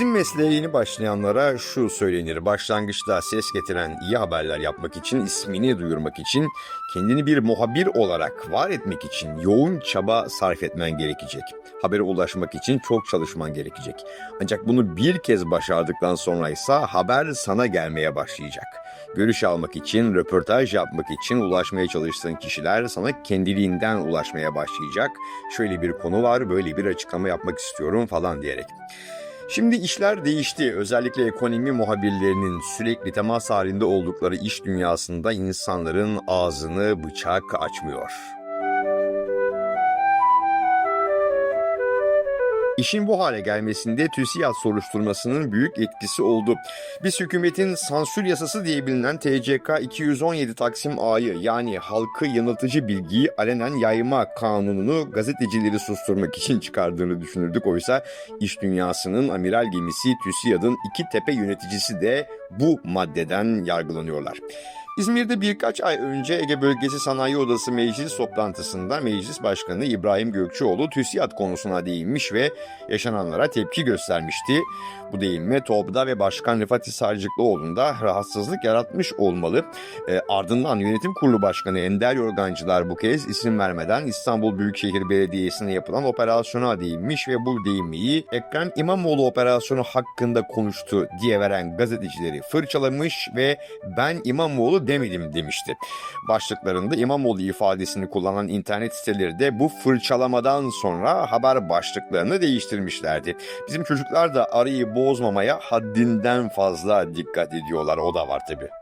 Bizim mesleğe yeni başlayanlara şu söylenir. Başlangıçta ses getiren iyi haberler yapmak için, ismini duyurmak için, kendini bir muhabir olarak var etmek için yoğun çaba sarf etmen gerekecek. Habere ulaşmak için çok çalışman gerekecek. Ancak bunu bir kez başardıktan sonra ise haber sana gelmeye başlayacak. Görüş almak için, röportaj yapmak için ulaşmaya çalıştığın kişiler sana kendiliğinden ulaşmaya başlayacak. Şöyle bir konu var, böyle bir açıklama yapmak istiyorum falan diyerek. Şimdi işler değişti. Özellikle ekonomi muhabirlerinin sürekli temas halinde oldukları iş dünyasında insanların ağzını bıçak açmıyor. İşin bu hale gelmesinde TÜSİAD soruşturmasının büyük etkisi oldu. Biz hükümetin sansür yasası diye bilinen TCK 217 Taksim A'yı yani halkı yanıltıcı bilgiyi alenen yayma kanununu gazetecileri susturmak için çıkardığını düşünürdük. Oysa iş dünyasının amiral gemisi TÜSİAD'ın iki tepe yöneticisi de bu maddeden yargılanıyorlar. İzmir'de birkaç ay önce Ege Bölgesi Sanayi Odası meclis toplantısında Meclis Başkanı İbrahim Gökçeoğlu TÜSİAD konusuna değinmiş ve yaşananlara tepki göstermişti. Bu değinme TOB'da ve Başkan Rıfat Sarcıklıoğlu'nda rahatsızlık yaratmış olmalı. E, ardından Yönetim Kurulu Başkanı Ender Yorgancılar bu kez isim vermeden İstanbul Büyükşehir Belediyesi'ne yapılan operasyona değinmiş ve bu değinmeyi Ekrem İmamoğlu operasyonu hakkında konuştu diye veren gazetecileri fırçalamış ve ben İmamoğlu demedim demişti. Başlıklarında İmamoğlu ifadesini kullanan internet siteleri de bu fırçalamadan sonra haber başlıklarını değiştirmişlerdi. Bizim çocuklar da arayı bozmamaya haddinden fazla dikkat ediyorlar. O da var tabii.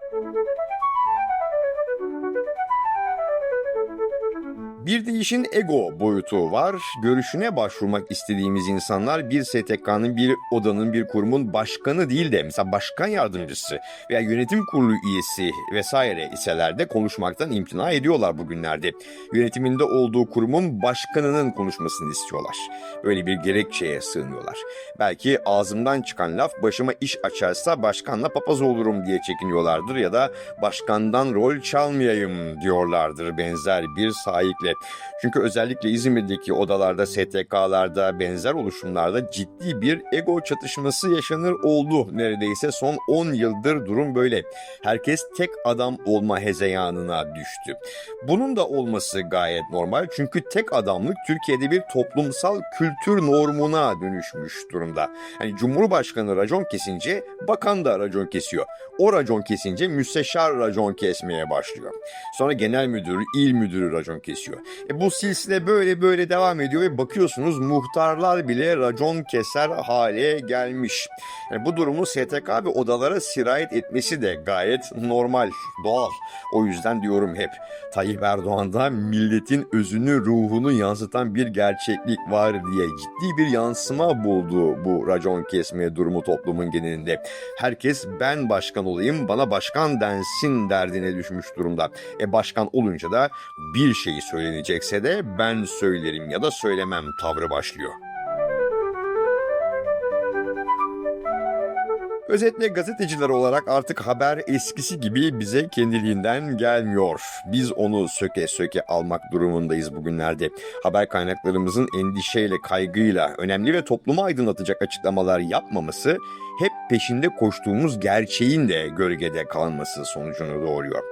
Bir de işin ego boyutu var. Görüşüne başvurmak istediğimiz insanlar bir STK'nın, bir odanın, bir kurumun başkanı değil de mesela başkan yardımcısı veya yönetim kurulu üyesi vesaire iseler de konuşmaktan imtina ediyorlar bugünlerde. Yönetiminde olduğu kurumun başkanının konuşmasını istiyorlar. Böyle bir gerekçeye sığınıyorlar. Belki ağzımdan çıkan laf başıma iş açarsa başkanla papaz olurum diye çekiniyorlardır ya da başkandan rol çalmayayım diyorlardır benzer bir sahikle. Çünkü özellikle İzmir'deki odalarda, STK'larda, benzer oluşumlarda ciddi bir ego çatışması yaşanır oldu neredeyse son 10 yıldır durum böyle. Herkes tek adam olma hezeyanına düştü. Bunun da olması gayet normal çünkü tek adamlık Türkiye'de bir toplumsal kültür normuna dönüşmüş durumda. Hani Cumhurbaşkanı racon kesince bakan da racon kesiyor. O racon kesince müsteşar racon kesmeye başlıyor. Sonra genel müdür, il müdürü racon kesiyor. E bu silsile böyle böyle devam ediyor ve bakıyorsunuz muhtarlar bile racon keser hale gelmiş. Yani bu durumu STK ve odalara sirayet etmesi de gayet normal, doğal. O yüzden diyorum hep Tayyip Erdoğan'da milletin özünü, ruhunu yansıtan bir gerçeklik var diye ciddi bir yansıma buldu bu racon kesme durumu toplumun genelinde. Herkes ben başkan olayım, bana başkan densin derdine düşmüş durumda. E başkan olunca da bir şeyi söylenecekse de ben söylerim ya da söylemem tavrı başlıyor. Özetle gazeteciler olarak artık haber eskisi gibi bize kendiliğinden gelmiyor. Biz onu söke söke almak durumundayız bugünlerde. Haber kaynaklarımızın endişeyle, kaygıyla önemli ve toplumu aydınlatacak açıklamalar yapmaması hep peşinde koştuğumuz gerçeğin de gölgede kalması sonucunu doğuruyor.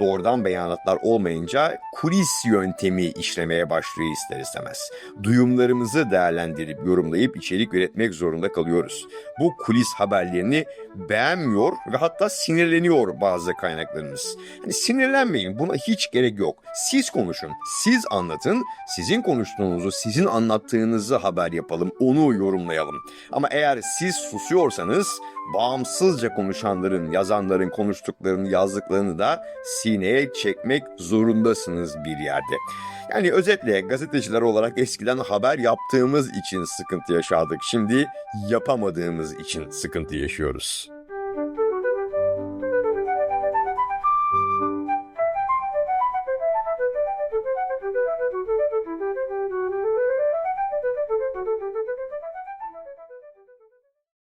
Doğrudan beyanatlar olmayınca kulis yöntemi işlemeye başlıyor ister istemez. Duyumlarımızı değerlendirip yorumlayıp içerik üretmek zorunda kalıyoruz. Bu kulis haberlerini beğenmiyor ve hatta sinirleniyor bazı kaynaklarımız. Hani sinirlenmeyin buna hiç gerek yok. Siz konuşun, siz anlatın, sizin konuştuğunuzu, sizin anlattığınızı haber yapalım, onu yorumlayalım. Ama eğer siz susuyorsanız bağımsızca konuşanların, yazanların konuştuklarını, yazdıklarını da sineye çekmek zorundasınız bir yerde. Yani özetle gazeteciler olarak eskiden haber yaptığımız için sıkıntı yaşadık. Şimdi yapamadığımız için sıkıntı yaşıyoruz.